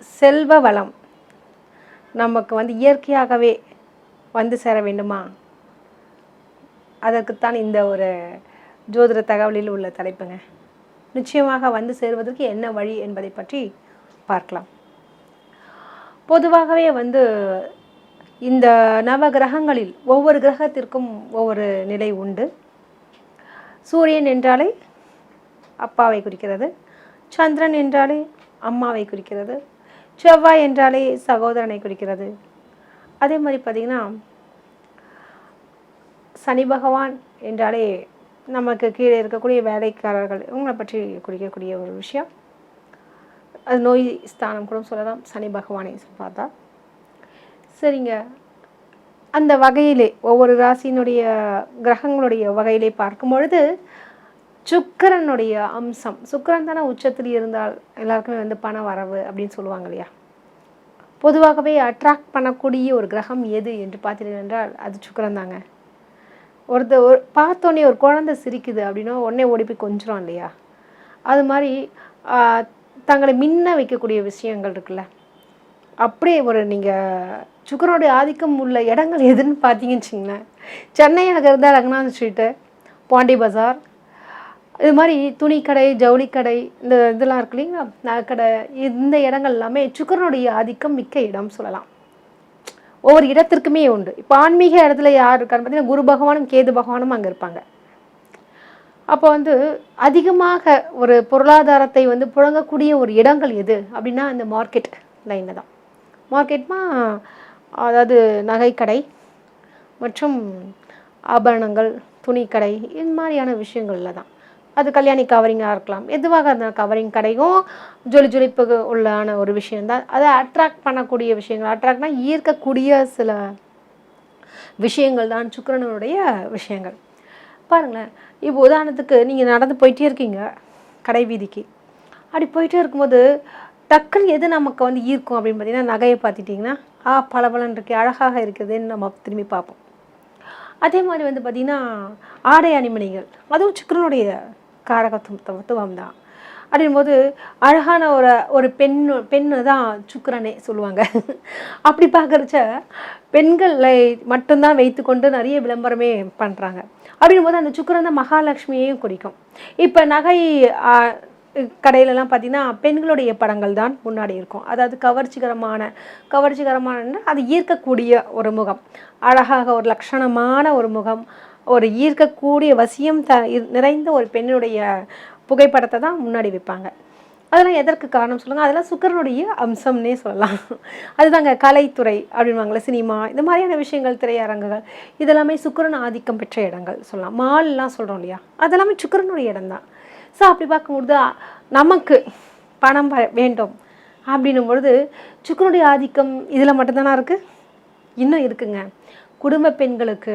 செல்வ வளம். நமக்கு வந்து இயற்கையாகவே வந்து சேர வேண்டுமா? அதற்குத்தான் இந்த ஒரு ஜோதிட தகவலில் உள்ள தலைப்புங்க. நிச்சயமாக வந்து சேருவதற்கு என்ன வழி என்பதை பற்றி பார்க்கலாம். பொதுவாகவே வந்து இந்த நவ கிரகங்களில் ஒவ்வொரு கிரகத்திற்கும் ஒவ்வொரு நிலை உண்டு. சூரியன் என்றாலே அப்பாவை குறிக்கிறது சந்திரன் என்றாலே அம்மாவை குறிக்கிறது செவ்வாய் என்றாலே சகோதரனை குறிக்கிறது. அதே மாதிரி பார்த்திங்கன்னா சனி பகவான் என்றாலே நமக்கு கீழே இருக்கக்கூடிய வேலைக்காரர்கள் இவங்களை பற்றி குறிக்கக்கூடிய ஒரு விஷயம். அது நோய் ஸ்தானம் கூட சொல்லலாம் சனி பகவானை பார்த்தா. சரிங்க. அந்த வகையிலே ஒவ்வொரு ராசியினுடைய கிரகங்களுடைய வகையிலே பார்க்கும் பொழுது சுக்கரனுடைய அம்சம். சுக்கரன் தானே உச்சத்தில் இருந்தால் எல்லாருக்குமே வந்து பண வரவு அப்படின்னு சொல்லுவாங்க இல்லையா? பொதுவாகவே அட்ராக்ட் பண்ணக்கூடிய ஒரு கிரகம் எது என்று பார்த்தீர்கள் என்றால் அது சுக்கரன் தாங்க. ஒருத்த ஒரு பார்த்தோன்னே ஒரு குழந்தை சிரிக்குது அப்படின்னா உடனே ஓடி போய் கொஞ்சிரும் இல்லையா? அது மாதிரி தங்களை மின்ன வைக்கக்கூடிய விஷயங்கள் இருக்குல்ல. அப்படியே ஒரு நீங்கள் சுக்கரனுடைய ஆதிக்கம் உள்ள இடங்கள் எதுன்னு பார்த்தீங்கன்னு வச்சுங்களேன். சென்னையாக இருந்தால் ரங்கநாத் ஸ்ட்ரீட்டு பாண்டி பஜார் இது மாதிரி துணிக்கடை ஜவுளிக்கடை இந்த இதெல்லாம் இருக்கு இல்லைங்களா? நகைக்கடை இந்த இடங்கள் எல்லாமே சுக்கரனுடைய ஆதிக்கம் மிக்க இடம் சொல்லலாம். ஒவ்வொரு இடத்திற்குமே உண்டு. இப்போ ஆன்மீக இடத்துல யார் இருக்கான்னு பார்த்தீங்கன்னா குரு பகவானும் கேது பகவானும் அங்கே இருப்பாங்க. அப்போ வந்து அதிகமாக ஒரு பொருளாதாரத்தை வந்து புழங்கக்கூடிய ஒரு இடங்கள் எது அப்படின்னா இந்த மார்க்கெட் லைனில் தான். மார்க்கெட்னா அதாவது நகைக்கடை மற்றும் ஆபரணங்கள் துணிக்கடை இது மாதிரியான விஷயங்கள்ல தான். அது கல்யாணி கவரிங்காக இருக்கலாம். எதுவாக இருந்தால் கவரிங் கடையும் ஜொலி ஜொலிப்புக்கு உள்ளான ஒரு விஷயந்தான் அதை அட்ராக்ட் பண்ணக்கூடிய விஷயங்கள். அட்ராக்ட்னா ஈர்க்கக்கூடிய சில விஷயங்கள் தான் சுக்கரனுடைய விஷயங்கள். பாருங்களேன். இப்போ உதாரணத்துக்கு நீங்கள் நடந்து போயிட்டே இருக்கீங்க கடை வீதிக்கு. அப்படி போயிட்டே இருக்கும்போது டக்குன்னு எது நமக்கு வந்து ஈர்க்கும் அப்படின்னு பார்த்தீங்கன்னா நகையை பார்த்துட்டிங்கன்னா ஆ பளபளன் இருக்கு அழகாக இருக்குதுன்னு நம்ம திரும்பி பார்ப்போம். அதே மாதிரி வந்து பார்த்திங்கன்னா ஆடை அணிமணிகள். அதுவும் சுக்கரனுடைய காரகத்துவம் தத்துவம் தான். அப்படின்போது அழகான ஒரு ஒரு பெண் பெண்ணு தான் சுக்கரனே சொல்லுவாங்க. அப்படி பார்க்குறச்ச பெண்களை மட்டும்தான் வைத்துக்கொண்டு நிறைய விளம்பரமே பண்ணுறாங்க அப்படின்போது அந்த சுக்கரன் தான் மகாலட்சுமியையும் குறிக்கும். இப்போ நகை கடையிலலாம் பார்த்திங்கன்னா பெண்களுடைய படங்கள் தான் முன்னாடி இருக்கும். அதாவது கவர்ச்சிகரமான கவர்ச்சிகரமான அது ஈர்க்கக்கூடிய ஒரு முகம். அழகாக ஒரு லட்சணமான ஒரு முகம். ஒரு ஈர்க்கக்கூடிய வசியம் த நிறைந்த ஒரு பெண்ணுடைய புகைப்படத்தை தான் முன்னாடி வைப்பாங்க. அதெல்லாம் எதற்கு காரணம் சொல்லுங்கள் அதெல்லாம் சுக்கரனுடைய அம்சம்னே சொல்லலாம். அதுதாங்க கலைத்துறை அப்படின்வாங்களே சினிமா இந்த மாதிரியான விஷயங்கள் திரையரங்குகள் இதெல்லாமே சுக்கிரன் ஆதிக்கம் பெற்ற இடங்கள் சொல்லலாம். மால்லாம் சொல்கிறோம் இல்லையா? அதெல்லாமே சுக்கிரனுடைய இடம்தான். ஸோ அப்படி பார்க்கும்பொழுது நமக்கு பணம் வேண்டும் அப்படின்னும் பொழுது சுக்கரனுடைய ஆதிக்கம் இதில் மட்டும்தானா இருக்குது இன்னும் இருக்குங்க. குடும்ப பெண்களுக்கு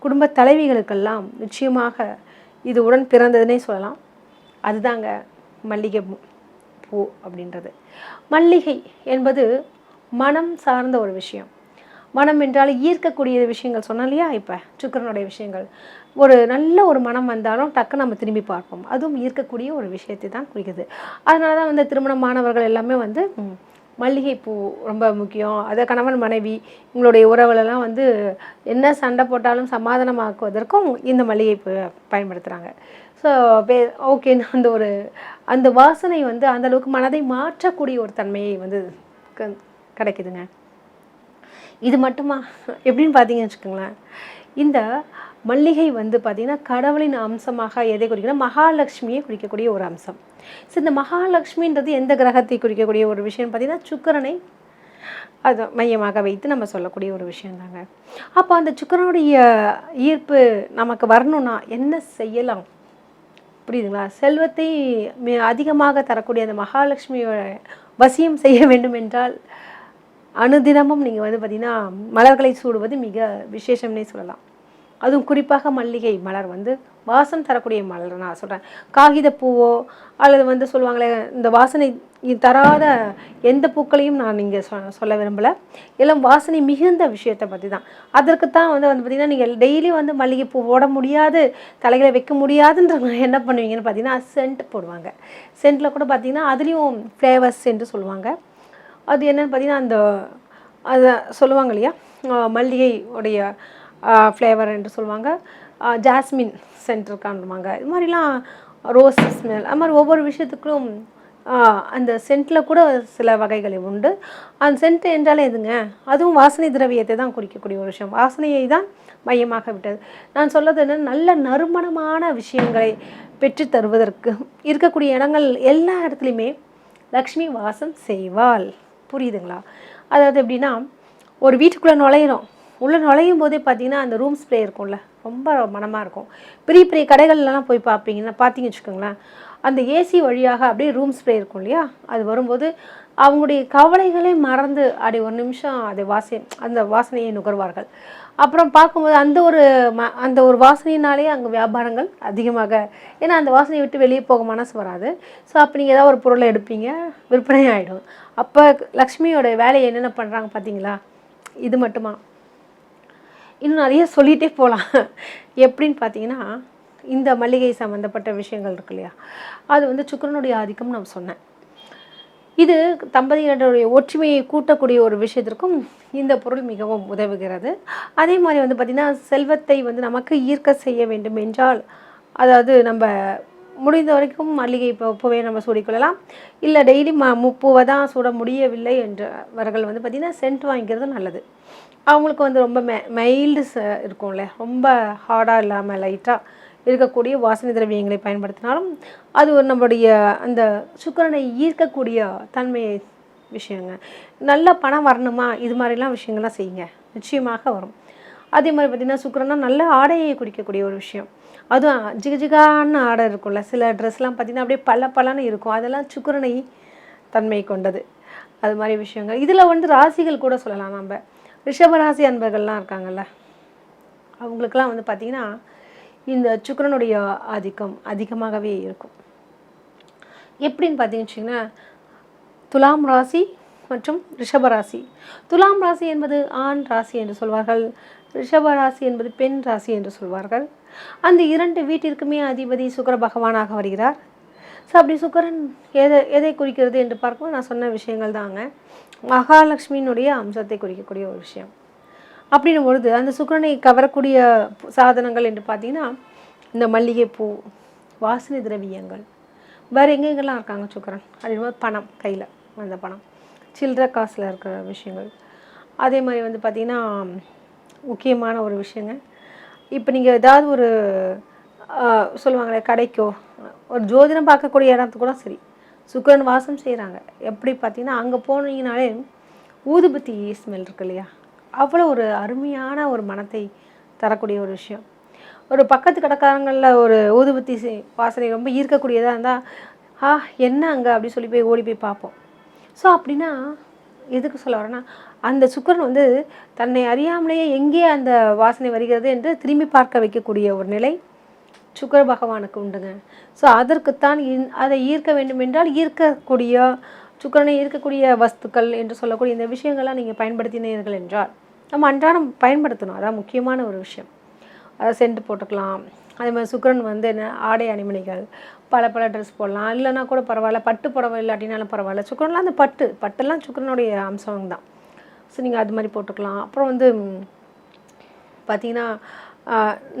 குடும்ப தலைவிகளுக்கெல்லாம் நிச்சயமாக இது உடன் பிறந்ததுன்னே சொல்லலாம். அதுதாங்க மல்லிகை பூ- பூ அப்படின்றது. மல்லிகை என்பது மனம் சார்ந்த ஒரு விஷயம். மனம் என்றால் ஈர்க்கக்கூடிய விஷயங்கள் சொன்னோம் இல்லையா? இப்போ சுக்கிரனுடைய விஷயங்கள். ஒரு நல்ல ஒரு மனம் வந்தாலும் டக்கு நம்ம திரும்பி பார்ப்போம். அதுவும் ஈர்க்கக்கூடிய ஒரு விஷயத்தை தான் குறிக்குது. அதனால தான் வந்து திருமணமானவர்கள் எல்லாமே வந்து மல்லிகைப்பூ ரொம்ப முக்கியம். அதை கணவன் மனைவி உங்களுடைய உறவுலலாம் வந்து என்ன சண்டை போட்டாலும் சமாதானமாக்குவதற்கும் இந்த மல்லிகைப்பூ பயன்படுத்துகிறாங்க ஸோ ஓகேன்னு அந்த ஒரு அந்த வாசனை வந்து அந்த அளவுக்கு மனதை மாற்றக்கூடிய ஒரு தன்மையை வந்து க- கிடைக்குதுங்க. இது மட்டுமா? எப்படின்னு பார்த்தீங்கன்னு வச்சுக்கோங்களேன். இந்த மல்லிகை வந்து பார்த்திங்கன்னா கடவுளின் அம்சமாக எதை குறிக்கணும்? மகாலட்சுமியை குறிக்கக்கூடிய ஒரு அம்சம். ஸோ இந்த மகாலட்சுமின்றது எந்த கிரகத்தை குறிக்கக்கூடிய ஒரு விஷயம் பார்த்தீங்கன்னா சுக்கிரனை அது மையமாக வைத்து நம்ம சொல்லக்கூடிய ஒரு விஷயந்தாங்க அப்போ அந்த சுக்கிரனுடைய ஈர்ப்பு நமக்கு வரணும்னா என்ன செய்யலாம்? புரியுதுங்களா? செல்வத்தை மி- அதிகமாக தரக்கூடிய அந்த மகாலட்சுமியோட வசியம் செய்ய வேண்டும் என்றால் அனுதினமும் நீங்கள் வந்து பார்த்திங்கன்னா மலர்களை சூடுவது மிக விசேஷம்னே சொல்லலாம். அதுவும் குறிப்பாக மல்லிகை மலர் வந்து வாசம் தரக்கூடிய மலர் நான் சொல்கிறேன் காகித பூவோ அல்லது வந்து சொல்லுவாங்களே இந்த வாசனை தராத எந்த பூக்களையும் நான் இங்கே சொ சொல்ல விரும்பலை. எல்லாம் வாசனை மிகுந்த விஷயத்தை பற்றி தான் அதற்கு தான் வந்து வந்து பார்த்திங்கன்னா நீங்கள் டெய்லி வந்து மல்லிகை பூ போட முடியாது தலைகளை வைக்க முடியாதுன்ற என்ன பண்ணுவீங்கன்னு பார்த்தீங்கன்னா சென்ட் போடுவாங்க. சென்ட்டில் கூட பார்த்திங்கன்னா அதுலேயும் ஃப்ளேவர்ஸ் என்று சொல்லுவாங்க. அது என்னன்னு பார்த்தீங்கன்னா அந்த அதை சொல்லுவாங்க இல்லையா? மல்லிகை உடைய ஃப்ளேவர் என்று சொல்லுவாங்க. ஜாஸ்மின் சென்ட் இருக்கான்னுவாங்க இது மாதிரிலாம் ரோஸ் ஸ்மெல் அது மாதிரி ஒவ்வொரு விஷயத்துக்கும் அந்த சென்ட்டில் கூட சில வகைகள் உண்டு. அந்த சென்ட் என்றாலே எதுங்க? அதுவும் வாசனை திரவியத்தை தான் குறிக்கக்கூடிய ஒரு விஷயம். வாசனையை தான் மையமாக விட்டது. நான் சொல்வது என்ன? நல்ல நறுமணமான விஷயங்களை பெற்று தருவதற்கு இருக்கக்கூடிய இடங்கள் எல்லா இடத்துலையுமே லக்ஷ்மி வாசம் செய்வாள். புரியுதுங்களா? அதாவது எப்படின்னா ஒரு வீட்டுக்குள்ளே நுழையிறோம். உள்ளே நுழையும் போதே பார்த்தீங்கன்னா அந்த ரூம் ஸ்ப்ரே இருக்கும்ல ரொம்ப மனமாக இருக்கும். பெரிய பெரிய கடைகள்லாம் போய் பார்ப்பீங்கன்னா பார்த்தீங்க வச்சுக்கோங்களேன் அந்த ஏசி வழியாக அப்படியே ரூம் ஸ்ப்ரே இருக்கும் இல்லையா? அது வரும்போது அவங்களுடைய கவலைகளே மறந்து அப்படி ஒரு நிமிஷம் அதை வாசி அந்த வாசனையை நுகர்வார்கள். அப்புறம் பார்க்கும்போது அந்த ஒரு ம அந்த ஒரு வாசனையினாலே அங்கே வியாபாரங்கள் அதிகமாக ஏன்னா அந்த வாசனையை விட்டு வெளியே போக மனசு வராது. ஸோ அப்போ நீங்கள் ஏதாவது ஒரு பொருளை எடுப்பீங்க விற்பனை ஆகிடும் அப்போ லக்ஷ்மியோட வேலையை என்னென்ன பண்ணுறாங்க பார்த்தீங்களா? இது மட்டுமா? இன்னும் நிறைய சொல்லிகிட்டே போகலாம் எப்படின்னு பார்த்தீங்கன்னா இந்த மல்லிகை சம்மந்தப்பட்ட விஷயங்கள் இருக்கு இல்லையா? அது வந்து சுக்கரனுடைய ஆதிக்கம் நான் சொன்னேன். இது தம்பதியினருடைய ஒற்றுமையை கூட்டக்கூடிய ஒரு விஷயத்திற்கும் இந்த பொருள் மிகவும் உதவுகிறது. அதே மாதிரி வந்து பார்த்திங்கன்னா செல்வத்தை வந்து நமக்கு ஈர்க்க செய்ய வேண்டும் என்றால் அதாவது நம்ம முடிந்த வரைக்கும் மல்லிகை பூ நம்ம சூடிக்கொள்ளலாம். இல்லை டெய்லி ம முப்பூவை தான் சூட முடியவில்லை என்றவர்கள் வந்து பார்த்திங்கன்னா சென்ட் வாங்கிக்கிறது நல்லது. அவங்களுக்கு வந்து ரொம்ப மெ மைல்டு இருக்கும்ல. ரொம்ப ஹார்டாக இல்லாமல் லைட்டாக இருக்கக்கூடிய வாசனை திரவியங்களை பயன்படுத்தினாலும் அது ஒரு நம்மளுடைய அந்த சுக்கரனை ஈர்க்கக்கூடிய தன்மையை விஷயங்க. நல்ல பணம் வரணுமா? இது மாதிரிலாம் விஷயங்கள்லாம் செய்யுங்க. நிச்சயமாக வரும். அதே மாதிரி பார்த்திங்கன்னா சுக்கிரனா நல்ல ஆடையை குறிக்கக்கூடிய ஒரு விஷயம். அதுவும் ஜிகஜிகான ஆடை இருக்கும்ல. சில ட்ரெஸ்லாம் பார்த்திங்கன்னா அப்படியே பல பலன்னு இருக்கும். அதெல்லாம் சுக்கரனை தன்மை கொண்டது. அது மாதிரி விஷயங்கள். இதில் வந்து ராசிகள் கூட சொல்லலாம் நம்ம. ரிஷபராசி அன்பர்கள்லாம் இருக்காங்கல்ல அவங்களுக்கெல்லாம் வந்து பார்த்திங்கன்னா இந்த சுக்கிரனுடைய ஆதிக்கம் அதிகமாகவே இருக்கும். எப்படின்னு பார்த்தீங்கன்னு துலாம் ராசி மற்றும் ரிஷபராசி துலாம் ராசி என்பது ஆண் ராசி என்று சொல்வார்கள் ரிஷபராசி என்பது பெண் ராசி என்று சொல்வார்கள். அந்த இரண்டு வீட்டிற்குமே அதிபதி சுக்கர பகவானாக வருகிறார். ஸோ அப்படி சுக்கரன் எதை எதை குறிக்கிறது என்று பார்க்கும்போது நான் சொன்ன விஷயங்கள் தாங்க மகாலட்சுமியினுடைய அம்சத்தை குறிக்கக்கூடிய ஒரு விஷயம். அப்படின்னும் பொழுது அந்த சுக்கரனை கவரக்கூடிய சாதனங்கள் என்று பார்த்தீங்கன்னா இந்த மல்லிகைப்பூ வாசனை திரவியங்கள். வேறு எங்கெங்கெல்லாம் இருக்காங்க சுக்கரன்? அப்படின்போது பணம் கையில் அந்த பணம். சில்லற காசில் இருக்கிற விஷயங்கள். அதே மாதிரி வந்து பார்த்திங்கன்னா முக்கியமான ஒரு விஷயங்க. இப்போ நீங்கள் ஏதாவது ஒரு சொல்லுவாங்களே கடைக்கோ ஒரு ஜோதிடம் பார்க்கக்கூடிய இடத்துக்கு கூட சரி. சுக்கிரன் வாசம் செய்கிறாங்க எப்படி பார்த்தீங்கன்னா அங்கே போனீங்கனாலே ஊதுபத்தி ஸ்மெல் இருக்கு இல்லையா? அவ்வளோ ஒரு அருமையான ஒரு மனத்தை தரக்கூடிய ஒரு விஷயம். ஒரு பக்கத்து கடைக்காரங்களில் ஒரு ஊதுபத்தி வாசனை ரொம்ப ஈர்க்கக்கூடியதாக இருந்தால் ஆ என்ன அங்கே? அப்படி சொல்லி போய் ஓடி போய் பார்ப்போம். ஸோ அப்படின்னா எதுக்கு சொல்ல வரேன்னா அந்த சுக்கிரன் வந்து தன்னை அறியாமலேயே எங்கே அந்த வாசனை வருகிறது என்று திரும்பி பார்க்க வைக்கக்கூடிய ஒரு நிலை சுக்கர பகவானுக்கு உண்டுங்க. ஸோ அதற்குத்தான் அதை ஈர்க்க வேண்டும் என்றால் ஈர்க்கக்கூடிய சுக்கரனை ஈர்க்கக்கூடிய வஸ்துக்கள் என்று சொல்லக்கூடிய இந்த விஷயங்கள்லாம் நீங்கள் பயன்படுத்தினீர்கள் என்றால் நம்ம அன்றாடம் பயன்படுத்தணும். அதான் முக்கியமான ஒரு விஷயம். அதை சென்ட் போட்டுக்கலாம். அதே மாதிரி சுக்கரன் வந்து என்ன ஆடை அணிமணிகள் பல பல ட்ரெஸ் போடலாம். இல்லைன்னா கூட பரவாயில்ல பட்டு புடவை இல்லாட்டினாலும் பரவாயில்ல. சுக்கரன்லாம் அந்த பட்டு பட்டெல்லாம் சுக்கரனுடைய அம்சம் தான். ஸோ நீங்கள் அது மாதிரி போட்டுக்கலாம். அப்புறம் வந்து பார்த்திங்கன்னா பார்த்தீங்கன்னா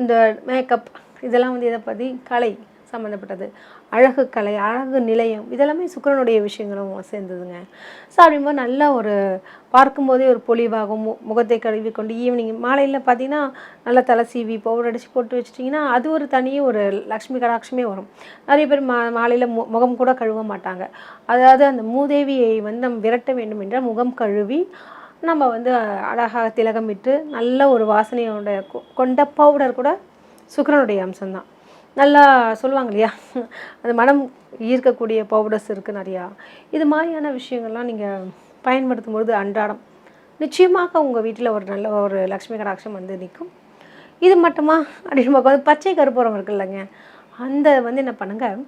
இந்த மேக்கப் இதெல்லாம் வந்து இதை பற்றி கலை சம்மந்தப்பட்டது அழகு கலை அழகு நிலையம் இதெல்லாமே சுக்கிரனுடைய விஷயங்களும் சேர்ந்ததுங்க. ஸோ அப்படிங்கும்போது நல்ல ஒரு பார்க்கும்போதே ஒரு பொலிவாகும் மு முகத்தை கழுவி கொண்டு ஈவினிங் மாலையில் பார்த்தீங்கன்னா நல்லா தலை சீவி பவுடர் அடித்து போட்டு வச்சிட்டிங்கன்னா அது ஒரு தனியே ஒரு லக்ஷ்மி கடாட்சமே வரும். நிறைய பேர் மா மாலையில் மு முகம் கூட கழுவ மாட்டாங்க. அதாவது அந்த மூதேவியை வந்து நம்ம விரட்ட வேண்டும் என்றால் முகம் கழுவி நம்ம வந்து அழகாக திலகமிட்டு நல்ல ஒரு வாசனையோட கொண்ட பவுடர் கூட சுக்கரனுடைய அம்சம்தான். நல்லா சொல்லுவாங்க இல்லையா? அந்த மனம் ஈர்க்கக்கூடிய பவுடர்ஸ் இருக்குது நிறையா. இது மாதிரியான விஷயங்கள்லாம் நீங்கள் பயன்படுத்தும் பொழுது அன்றாடம் நிச்சயமாக உங்கள் வீட்டில் ஒரு நல்ல ஒரு லக்ஷ்மி கடாட்சம் வந்து நிற்கும். இது மட்டுமா? அப்படின்னு பார்க்கும்போது பச்சை கருப்பூரம் இருக்கு இல்லைங்க. அந்த வந்து என்ன பண்ணுங்கள்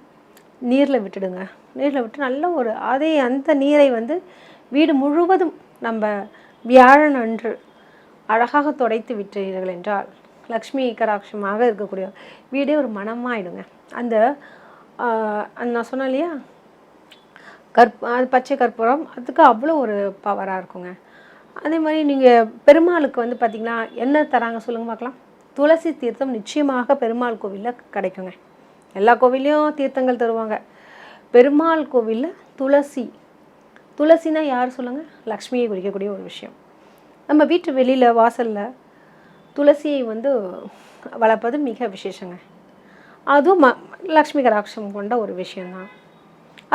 நீரில் விட்டுடுங்க. நீரில் விட்டு நல்ல ஒரு அதே அந்த நீரை வந்து வீடு முழுவதும் நம்ம வியாழன் அன்று அழகாக துடைத்து விட்டீர்கள் என்றால் லக்ஷ்மி கடாட்சமாக இருக்கக்கூடிய வீடே ஒரு மனமாயிடுங்க. அந்த அந்த நான் சொன்னேன் இல்லையா? கற்ப அது பச்சை கற்பூரம் அதுக்கு அவ்வளோ ஒரு பவராக இருக்குங்க. அதே மாதிரி நீங்கள் பெருமாளுக்கு வந்து பார்த்திங்கன்னா என்ன தராங்க சொல்லுங்கள் பார்க்கலாம் துளசி தீர்த்தம் நிச்சயமாக பெருமாள் கோவிலில் கிடைக்குங்க. எல்லா கோவில்லையும் தீர்த்தங்கள் தருவாங்க. பெருமாள் கோவிலில் துளசி. துளசினா யார் சொல்லுங்கள் லக்ஷ்மியை குறிக்கக்கூடிய ஒரு விஷயம். நம்ம வீட்டு வெளியில் வாசலில் துளசியை வந்து வளர்ப்பது மிக விசேஷங்க. அதுவும் ம லக்ஷ்மி கடாட்சம் கொண்ட ஒரு விஷயந்தான்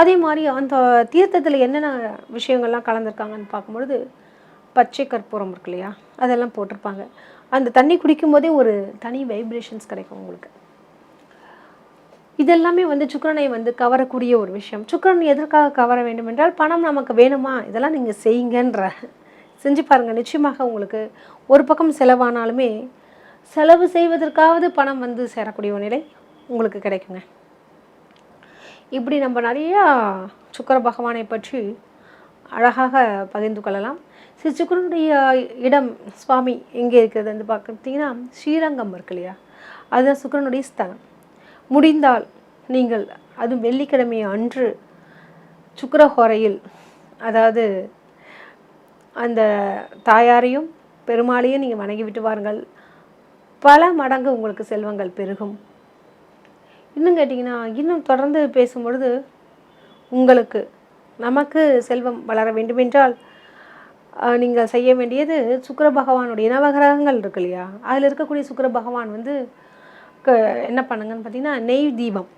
அதே மாதிரி அந்த தீர்த்தத்தில் என்னென்ன விஷயங்கள்லாம் கலந்துருக்காங்கன்னு பார்க்கும்பொழுது பச்சை கற்பூரம் இருக்கு இல்லையா? அதெல்லாம் போட்டிருப்பாங்க. அந்த தண்ணி குடிக்கும் போதே ஒரு தனி வைப்ரேஷன்ஸ் கிடைக்கும் உங்களுக்கு. இதெல்லாமே வந்து சுக்கரனை வந்து கவரக்கூடிய ஒரு விஷயம். சுக்கரன் எதற்காக கவர வேண்டும் என்றால் பணம் நமக்கு வேணுமா? இதெல்லாம் நீங்கள் செய்யுங்கன்ற செஞ்சு பாருங்கள் நிச்சயமாக உங்களுக்கு ஒரு பக்கம் செலவானாலுமே செலவு செய்வதற்காவது பணம் வந்து சேரக்கூடிய ஒரு நிலை உங்களுக்கு கிடைக்குங்க. இப்படி நம்ம நிறையா சுக்கர பகவானை பற்றி அழகாக பகிர்ந்து கொள்ளலாம். ஸ்ரீ சுக்கரனுடைய இடம் சுவாமி எங்கே இருக்கிறது வந்து பார்த்தீங்கன்னா ஸ்ரீரங்கம் இருக்கு இல்லையா? அதுதான் சுக்கரனுடைய ஸ்தலம். முடிந்தால் நீங்கள் அதுவும் வெள்ளிக்கிழமை அன்று சுக்கரஹோரையில் அதாவது அந்த தாயாரையும் பெருமாளையும் நீங்கள் வணங்கி விட்டு வாருங்கள். பல மடங்கு உங்களுக்கு செல்வங்கள் பெருகும். இன்னும் கேட்டிங்கன்னா இன்னும் தொடர்ந்து பேசும்பொழுது உங்களுக்கு நமக்கு செல்வம் வளர வேண்டுமென்றால் நீங்கள் செய்ய வேண்டியது சுக்கர பகவானுடைய நவகிரகங்கள் இருக்கு இல்லையா? அதில் இருக்கக்கூடிய சுக்கர பகவான் வந்து க என்ன பண்ணுங்கன்னு பார்த்தீங்கன்னா நெய் தீபம்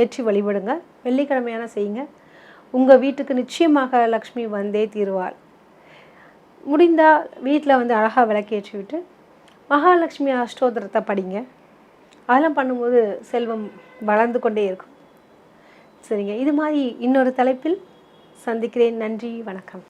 ஏற்றி வழிபடுங்க. வெள்ளிக்கிழமையான செய்யுங்க. உங்கள் வீட்டுக்கு நிச்சயமாக லக்ஷ்மி வந்தே தீருவாள். முடிந்தால் வீட்டில் வந்து அழகாக விளக்கேற்றி விட்டு மகாலட்சுமி அஷ்டோத்திரத்தை படிங்க. அதெல்லாம் பண்ணும்போது செல்வம் வளர்ந்து கொண்டே இருக்கும். சரிங்க. இது மாதிரி இன்னொரு தலைப்பில் சந்திக்கிறேன். நன்றி. வணக்கம்.